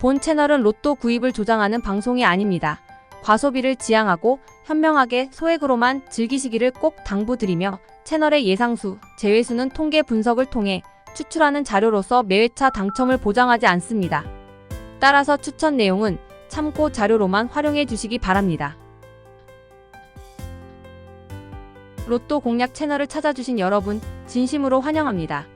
본 채널은 로또 구입을 조장하는 방송이 아닙니다. 과소비를 지향하고 현명하게 소액으로만 즐기시기를 꼭 당부드리며 채널의 예상수, 제외수는 통계 분석을 통해 추출하는 자료로서 매회차 당첨을 보장하지 않습니다. 따라서 추천 내용은 참고 자료로만 활용해 주시기 바랍니다. 로또 공략 채널을 찾아주신 여러분, 진심으로 환영합니다.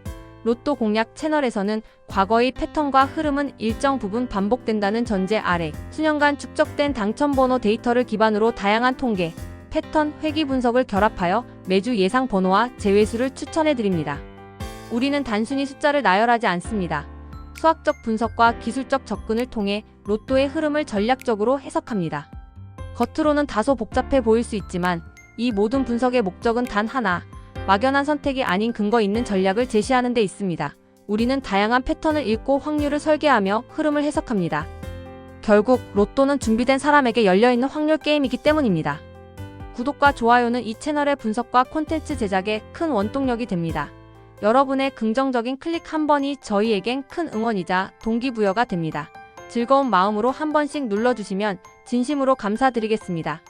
로또 공략 채널에서는 과거의 패턴과 흐름은 일정 부분 반복된다는 전제 아래 수년간 축적된 당첨 번호 데이터를 기반으로 다양한 통계, 패턴, 회귀 분석을 결합하여 매주 예상 번호와 제외수를 추천해 드립니다. 우리는 단순히 숫자를 나열하지 않습니다. 수학적 분석과 기술적 접근을 통해 로또의 흐름을 전략적으로 해석합니다. 겉으로는 다소 복잡해 보일 수 있지만 이 모든 분석의 목적은 단 하나, 막연한 선택이 아닌 근거 있는 전략을 제시하는 데 있습니다. 우리는 다양한 패턴을 읽고 확률을 설계하며 흐름을 해석합니다. 결국 로또는 준비된 사람에게 열려있는 확률 게임이기 때문입니다. 구독과 좋아요는 이 채널의 분석과 콘텐츠 제작에 큰 원동력이 됩니다. 여러분의 긍정적인 클릭 한 번이 저희에겐 큰 응원이자 동기부여가 됩니다. 즐거운 마음으로 한 번씩 눌러주시면 진심으로 감사드리겠습니다.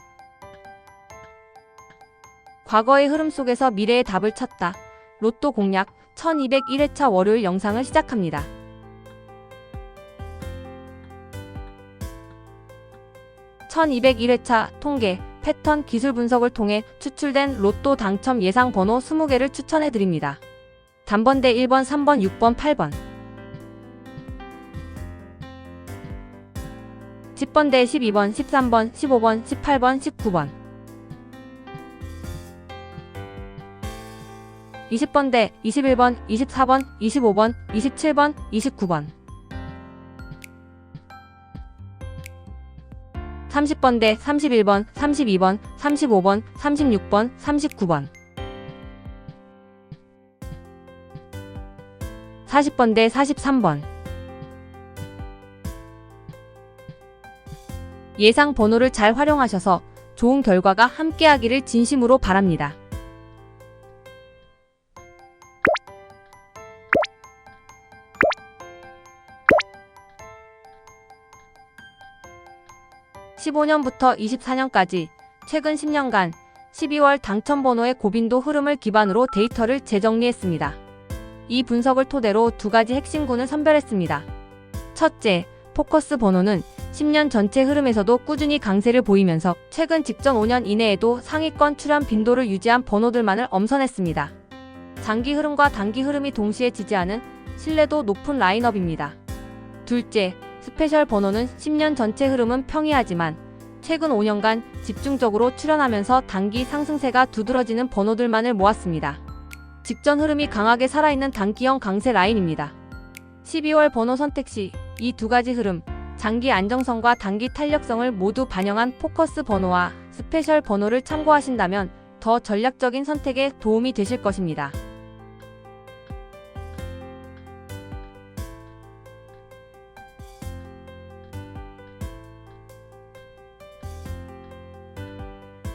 과거의 흐름 속에서 미래의 답을 찾다. 로또 공략 1201회차 월요일 영상을 시작합니다. (1201회차) 통계 패턴 기술 분석을 통해 추출된 로또 당첨 예상 번호 20개를 추천해 드립니다. 단번대 1번, 3번, 6번, 8번. 10번대 12번, 13번, 15번, 18번, 19번. 20번대 21번, 24번, 25번, 27번, 29번. 30번대 31번, 32번, 35번, 36번, 39번. 40번대 43번. 예상 번호를 잘 활용하셔서 좋은 결과가 함께하기를 진심으로 바랍니다. (15년부터 24년까지) 최근 10년간 12월 당첨번호의 고빈도 흐름을 기반으로 데이터를 재정리했습니다. 이 분석을 토대로 두 가지 핵심군을 선별했습니다. 첫째, 포커스 번호는 10년 전체 흐름에서도 꾸준히 강세를 보이면서 최근 직전 5년 이내에도 상위권 출현 빈도를 유지한 번호들만을 엄선했습니다. 장기 흐름과 단기 흐름이 동시에 지지하는 신뢰도 높은 라인업입니다. 둘째, 스페셜 번호는 10년 전체 흐름은 평이하지만 최근 5년간 집중적으로 출현하면서 단기 상승세가 두드러지는 번호들만을 모았습니다. 직전 흐름이 강하게 살아있는 단기형 강세 라인입니다. 12월 번호 선택 시 이 두 가지 흐름, 장기 안정성과 단기 탄력성을 모두 반영한 포커스 번호와 스페셜 번호를 참고하신다면 더 전략적인 선택에 도움이 되실 것입니다.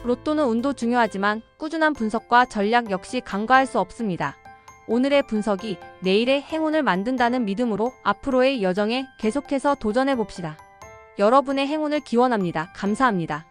로또는 운도 중요하지만 꾸준한 분석과 전략 역시 간과할 수 없습니다. 오늘의 분석이 내일의 행운을 만든다는 믿음으로 앞으로의 여정에 계속해서 도전해 봅시다. 여러분의 행운을 기원합니다. 감사합니다.